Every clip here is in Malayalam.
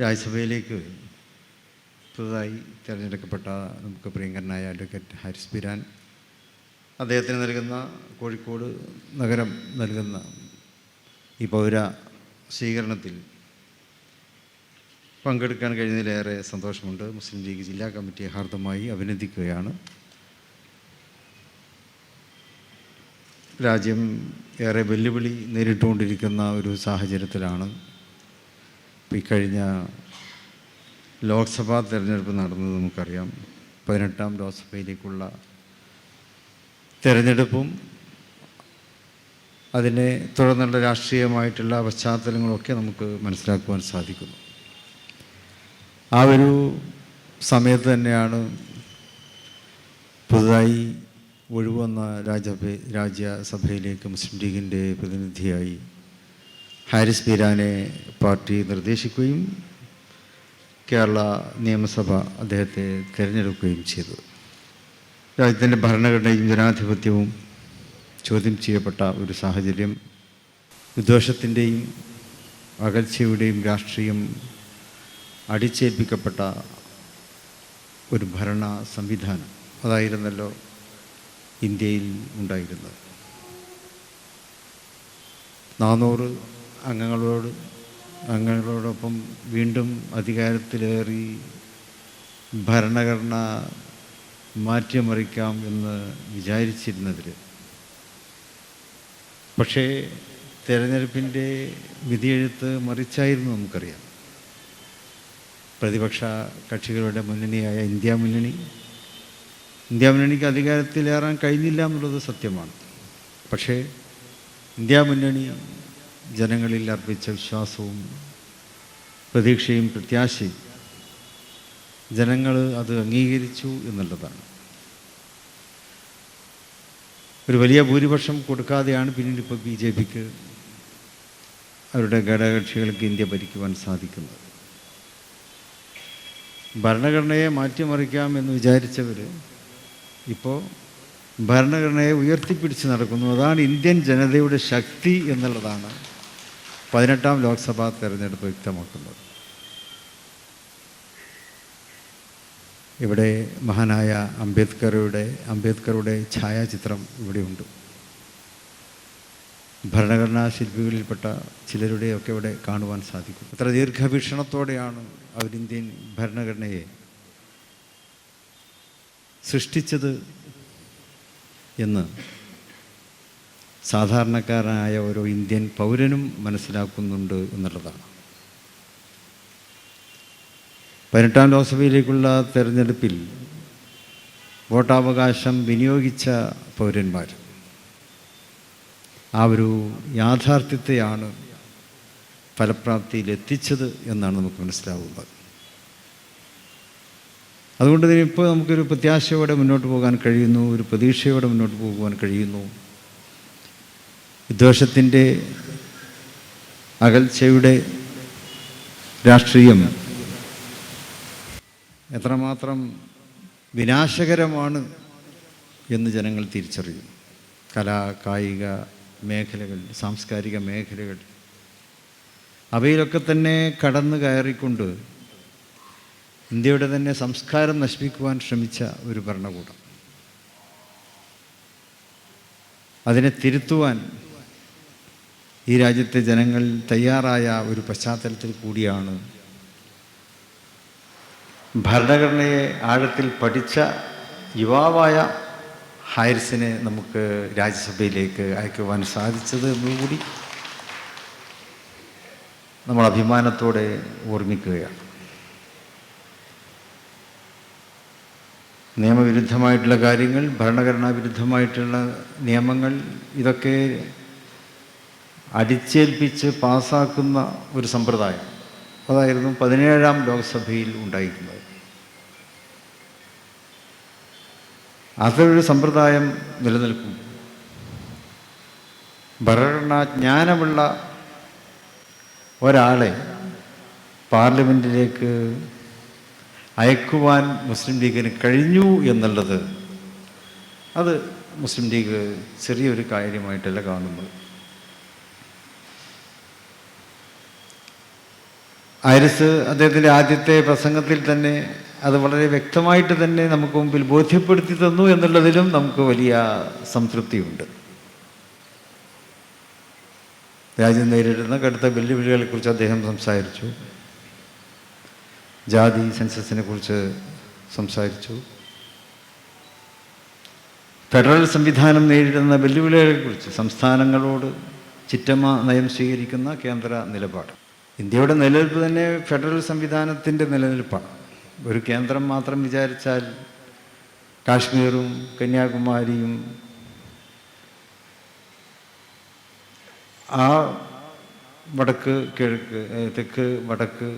രാജ്യസഭയിലേക്ക് പുതുതായി തിരഞ്ഞെടുക്കപ്പെട്ട നമുക്ക് പ്രിയങ്കരനായ അഡ്വക്കേറ്റ് ഹാരിസ് ബിരാൻ അദ്ദേഹത്തിന് നൽകുന്ന കോഴിക്കോട് നഗരം നൽകുന്ന ഈ പൗര സ്വീകരണത്തിൽ പങ്കെടുക്കാൻ കഴിഞ്ഞതിലേറെ സന്തോഷമുണ്ട്. മുസ്ലിം ലീഗ് ജില്ലാ കമ്മിറ്റിയെ ഹാർദമായി അഭിനന്ദിക്കുകയാണ്. രാജ്യം ഏറെ വെല്ലുവിളി നേരിട്ടുകൊണ്ടിരിക്കുന്ന ഒരു സാഹചര്യത്തിലാണ് ഇപ്പോൾ കഴിഞ്ഞ ലോക്സഭാ തിരഞ്ഞെടുപ്പ് നടന്നത് നമുക്കറിയാം. പതിനെട്ടാം ലോക്സഭയിലേക്കുള്ള തിരഞ്ഞെടുപ്പും അതിനെ തുടർന്നുള്ള രാഷ്ട്രീയമായിട്ടുള്ള പശ്ചാത്തലങ്ങളൊക്കെ നമുക്ക് മനസ്സിലാക്കുവാൻ സാധിക്കുന്നു. ആ ഒരു സമയത്ത് തന്നെയാണ് പുതുതായി ഒഴിവന്ന രാജ്യസഭ രാജ്യസഭയിലേക്ക് മുസ്ലിം ലീഗിന്റെ പ്രതിനിധിയായി ഹാരിസ് ബീരാനെ പാർട്ടി നിർദ്ദേശിക്കുകയും കേരള നിയമസഭ അദ്ദേഹത്തെ തിരഞ്ഞെടുക്കുകയും ചെയ്തു. രാജ്യത്തിന്റെ ഭരണഘടനയും ജനാധിപത്യവും ചോദ്യം ചെയ്യപ്പെട്ട ഒരു സാഹചര്യം വിദ്വേഷത്തിന്റെയും അകൽച്ചയുടെയും രാഷ്ട്രീയം അടിച്ചേൽപ്പിക്കപ്പെട്ട ഒരു ഭരണ സംവിധാനം അതായിരുന്നല്ലോ ഇന്ത്യയിൽ ഉണ്ടായിരുന്നത്. നാനൂറ് അംഗങ്ങളോട് അംഗങ്ങളോടൊപ്പം വീണ്ടും അധികാരത്തിലേറി ഭരണഘടന മാറ്റിമറിക്കാം എന്ന് വിചാരിച്ചിരുന്നതിൽ പക്ഷേ തെരഞ്ഞെടുപ്പിന്റെ വിധിയെഴുത്ത് മറിച്ചായിരുന്നു നമുക്കറിയാം. പ്രതിപക്ഷ കക്ഷികളുടെ മുന്നണിയായ ഇന്ത്യ മുന്നണി. ഇന്ത്യ മുന്നണിക്ക് അധികാരത്തിലേറാൻ കഴിഞ്ഞില്ല എന്നുള്ളത് സത്യമാണ്. പക്ഷേ ഇന്ത്യ മുന്നണി ജനങ്ങളിൽ അർപ്പിച്ച വിശ്വാസവും പ്രതീക്ഷയും പ്രത്യാശയും ജനങ്ങൾ അത് അംഗീകരിച്ചു എന്നുള്ളതാണ്. ഒരു വലിയ ഭൂരിപക്ഷം കൊടുക്കാതെയാണ് പിന്നീട് ഇപ്പോൾ ബി ജെ പിക്ക് അവരുടെ ഘടകകക്ഷികൾക്ക് ഇന്ത്യ ഭരിക്കുവാൻ സാധിക്കുന്നത്. ഭരണഘടനയെ മാറ്റിമറിക്കാം എന്ന് വിചാരിച്ചവർ ഇപ്പോൾ ഭരണഘടനയെ ഉയർത്തിപ്പിടിച്ച് നടക്കുന്നു. അതാണ് ഇന്ത്യൻ ജനതയുടെ ശക്തി എന്നുള്ളതാണ് പതിനെട്ടാം ലോക്സഭാ തെരഞ്ഞെടുപ്പ് വ്യക്തമാക്കുന്നത്. ഇവിടെ മഹാനായ അംബേദ്കറുടെ അംബേദ്കറുടെ ഛായാചിത്രം ഇവിടെയുണ്ട്. ഭരണഘടനാ ശില്പികളിൽപ്പെട്ട ചിലരുടെയൊക്കെ ഇവിടെ കാണുവാൻ സാധിക്കും. അത്ര ദീർഘവീക്ഷണത്തോടെയാണ് അവർ ഇന്ത്യൻ ഭരണഘടനയെ സൃഷ്ടിച്ചത് എന്ന് സാധാരണക്കാരനായ ഓരോ ഇന്ത്യൻ പൗരനും മനസ്സിലാക്കുന്നുണ്ട് എന്നുള്ളതാണ്. പതിനെട്ടാം ലോക്സഭയിലേക്കുള്ള തെരഞ്ഞെടുപ്പിൽ വോട്ടവകാശം വിനിയോഗിച്ച പൗരന്മാർ. ആ ഒരു യാഥാർത്ഥ്യത്തെയാണ് ഫലപ്രാപ്തിയിൽ എത്തിച്ചത് എന്നാണ് നമുക്ക് മനസ്സിലാവുന്നത്. അതുകൊണ്ട് തന്നെ ഇപ്പോൾ നമുക്കൊരു പ്രത്യാശയോടെ മുന്നോട്ട് പോകാൻ കഴിയുന്നു ഒരു പ്രതീക്ഷയോടെ മുന്നോട്ട് പോകുവാൻ കഴിയുന്നു. വിദ്വേഷത്തിന്റെ അകൽച്ചയുടെ രാഷ്ട്രീയം എത്രമാത്രം വിനാശകരമാണ് എന്ന് ജനങ്ങൾ തിരിച്ചറിയുന്നു കലാ കായിക മേഖലകൾ സാംസ്കാരിക മേഖലകൾ അവയിലൊക്കെ തന്നെ കടന്നു കയറിക്കൊണ്ട് ഇന്ത്യയുടെ തന്നെ സംസ്കാരം നശിപ്പിക്കുവാൻ ശ്രമിച്ച ഒരു ഭരണകൂടം. അതിനെ തിരുത്തുവാൻ ഈ രാജ്യത്തെ ജനങ്ങൾ തയ്യാറായ ഒരു പശ്ചാത്തലത്തിൽ കൂടിയാണ്. ഭരണഘടനയെ ആഴത്തിൽ പഠിച്ച യുവാവായ ഹാരിസിനെ നമുക്ക് രാജ്യസഭയിലേക്ക് അയക്കുവാൻ സാധിച്ചത് എന്നുകൂടി നമ്മൾ അഭിമാനത്തോടെ ഓർമ്മിക്കുകയാണ്. നിയമവിരുദ്ധമായിട്ടുള്ള കാര്യങ്ങൾ ഭരണഘടനാ വിരുദ്ധമായിട്ടുള്ള നിയമങ്ങൾ ഇതൊക്കെ അടിച്ചേൽപ്പിച്ച് പാസ്സാക്കുന്ന ഒരു സമ്പ്രദായം. അതായിരുന്നു പതിനേഴാം ലോക്സഭയിൽ ഉണ്ടായിരുന്നത് അതൊരു സമ്പ്രദായം നിലനിൽക്കും. ഭരണജ്ഞാനമുള്ള ഒരാളെ പാർലമെന്റിലേക്ക് അയക്കുവാൻ മുസ്ലിം ലീഗിന് കഴിഞ്ഞു എന്നുള്ളത് അത് മുസ്ലിം ലീഗ് ചെറിയൊരു കാര്യമായിട്ടല്ല കാണുന്നത്. ഐറിസ് അദ്ദേഹത്തിന്റെ ആദ്യത്തെ പ്രസംഗത്തിൽ തന്നെ അത് വളരെ വ്യക്തമായിട്ട് തന്നെ നമുക്ക് മുമ്പിൽ ബോധ്യപ്പെടുത്തി തന്നു എന്നുള്ളതിലും നമുക്ക് വലിയ സംതൃപ്തിയുണ്ട്. രാജ്യം നേരിടുന്ന കടുത്ത വെല്ലുവിളികളെക്കുറിച്ച് അദ്ദേഹം സംസാരിച്ചു. ജാതി സെൻസസിനെ കുറിച്ച് സംസാരിച്ചു. ഫെഡറൽ സംവിധാനം നേരിടുന്ന വെല്ലുവിളികളെക്കുറിച്ച് സംസ്ഥാനങ്ങളോട് ചിറ്റമ്മ നയം സ്വീകരിക്കുന്ന കേന്ദ്ര നിലപാട്. ഇന്ത്യയുടെ നിലനിൽപ്പ് തന്നെ ഫെഡറൽ സംവിധാനത്തിന്റെ നിലനിൽപ്പാണ്. ഒരു കേന്ദ്രം മാത്രം വിചാരിച്ചാൽ കാശ്മീറും കന്യാകുമാരിയും ആ വടക്ക് കിഴക്ക് തെക്ക് വടക്ക്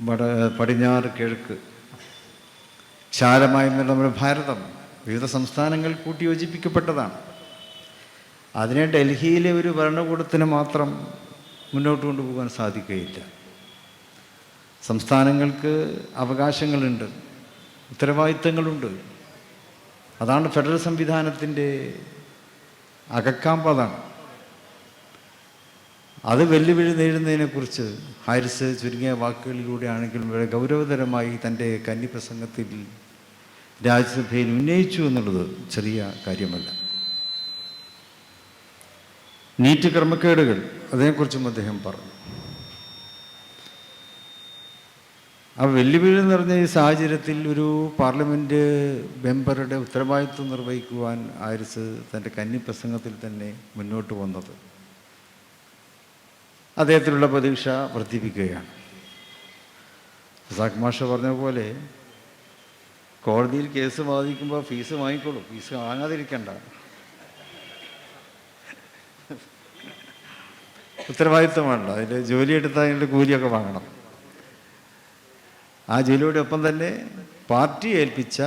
വട പടിഞ്ഞാറ് കിഴക്ക് വിശാലമായ നമ്മുടെ ഭാരതം വിവിധ സംസ്ഥാനങ്ങൾ കൂട്ടിയോജിപ്പിക്കപ്പെട്ടതാണ്. അതിനെ ഡൽഹിയിലെ ഒരു ഭരണകൂടത്തിന് മാത്രം മുന്നോട്ട് കൊണ്ടുപോകാൻ സാധിക്കുകയില്ല സംസ്ഥാനങ്ങൾക്ക് അവകാശങ്ങളുണ്ട് ഉത്തരവാദിത്തങ്ങളുണ്ട്. അതാണ് ഫെഡറൽ സംവിധാനത്തിന്റെ അകക്കാമ്പതാണ്. അത് വെല്ലുവിളി നേരിടുന്നതിനെക്കുറിച്ച് ഹാരിസ് ചുരുങ്ങിയ വാക്കുകളിലൂടെ ആണെങ്കിലും വളരെ ഗൗരവതരമായി തന്റെ കന്നി പ്രസംഗത്തിൽ രാജ്യസഭയിൽ ഉന്നയിച്ചു എന്നുള്ളത് ചെറിയ കാര്യമല്ല. നീറ്റ് ക്രമക്കേടുകൾ അതിനെക്കുറിച്ചും അദ്ദേഹം പറഞ്ഞു. ആ വെല്ലുവിളി നിറഞ്ഞ ഈ സാഹചര്യത്തിൽ ഒരു പാർലമെന്റ് മെമ്പറുടെ ഉത്തരവാദിത്വം നിർവഹിക്കുവാൻ ആരിസ് തന്റെ കന്നിപ്രസംഗത്തിൽ തന്നെ മുന്നോട്ട് വന്നത്. അദ്ദേഹത്തിലുള്ള പ്രതീക്ഷ വർദ്ധിപ്പിക്കുകയാണ്. സാഖ് മാഷ പറഞ്ഞ പോലെ കോടതിയിൽ കേസ് വാദിക്കുമ്പോൾ ഫീസ് വാങ്ങിക്കോളൂ. ഫീസ് വാങ്ങാതിരിക്കണ്ട. ഉത്തരവാദിത്വമാണല്ലോ അതിൽ ജോലി എടുത്താൽ അതിന്റെ കൂലിയൊക്കെ വാങ്ങണം. ആ ജോലിയുടെ ഒപ്പം തന്നെ പാർട്ടി ഏൽപ്പിച്ച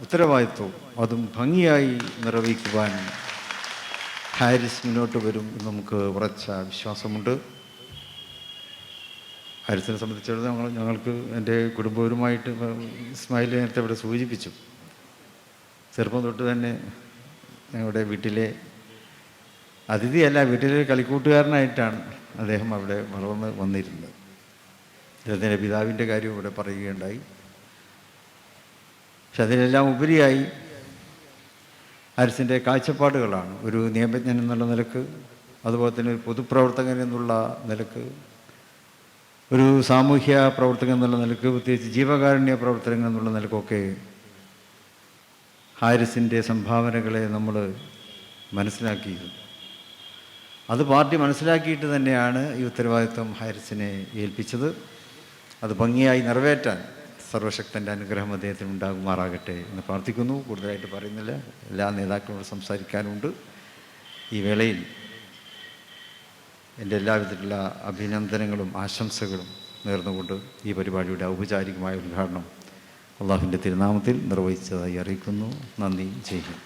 ഉത്തരവാദിത്വവും അതും ഭംഗിയായി നിർവഹിക്കുവാൻ ഹാരിസ് മുന്നോട്ട് വരും എന്ന് നമുക്ക് ഉറച്ച വിശ്വാസമുണ്ട്. ഹാരിസിനെ സംബന്ധിച്ചിടത്തോളം ഞങ്ങൾ ഞങ്ങൾക്ക് എന്റെ കുടുംബവരുമായിട്ട് ഇസ്മായിൽ നേരത്തെ ഇവിടെ സൂചിപ്പിച്ചു. ചെറുപ്പം തൊട്ട് തന്നെ ഞങ്ങളുടെ വീട്ടിലെ അതിഥിയല്ല വീട്ടിലെ കളിക്കൂട്ടുകാരനായിട്ടാണ് അദ്ദേഹം അവിടെ വളർന്ന് വന്നിരുന്നത്. അദ്ദേഹത്തിന്റെ പിതാവിന്റെ കാര്യം ഇവിടെ പറയുകയുണ്ടായി. പക്ഷെ അതിനെല്ലാം ഉപരിയായി ഹാരിസിന്റെ കാഴ്ചപ്പാടുകളാണ്. ഒരു നിയമജ്ഞൻ എന്നുള്ള നിലയ്ക്ക് അതുപോലെ തന്നെ ഒരു പൊതുപ്രവർത്തകൻ എന്നുള്ള നിലയ്ക്ക് ഒരു സാമൂഹ്യ പ്രവർത്തകൻ എന്നുള്ള നിലയ്ക്ക് പ്രത്യേകിച്ച് ജീവകാരുണ്യ പ്രവർത്തകൻ എന്നുള്ള നിലക്കൊക്കെ ഹാരിസിന്റെ സംഭാവനകളെ നമ്മൾ മനസ്സിലാക്കിയിരുന്നു. അത് പാർട്ടി മനസ്സിലാക്കിയിട്ട് തന്നെയാണ് ഈ ഉത്തരവാദിത്വം ഹാരിസിനെ ഏൽപ്പിച്ചത്. അത് ഭംഗിയായി നിറവേറ്റാൻ സർവശക്തന്റെ അനുഗ്രഹം അദ്ദേഹത്തിന് ഉണ്ടാകുമാറാകട്ടെ എന്ന് പ്രാർത്ഥിക്കുന്നു. കൂടുതലായിട്ട് പറയുന്നില്ല. എല്ലാ നേതാക്കളോട് സംസാരിക്കാനുണ്ട്. ഈ വേളയിൽ എന്റെ എല്ലാവിധത്തിലുള്ള അഭിനന്ദനങ്ങളും ആശംസകളും നേർന്നുകൊണ്ട് ഈ പരിപാടിയുടെ ഔപചാരികമായ ഉദ്ഘാടനം അള്ളാഹുവിന്റെ തിരുനാമത്തിൽ നിർവഹിച്ചതായി അറിയിക്കുന്നു. നന്ദി. ഹിന്ദ്.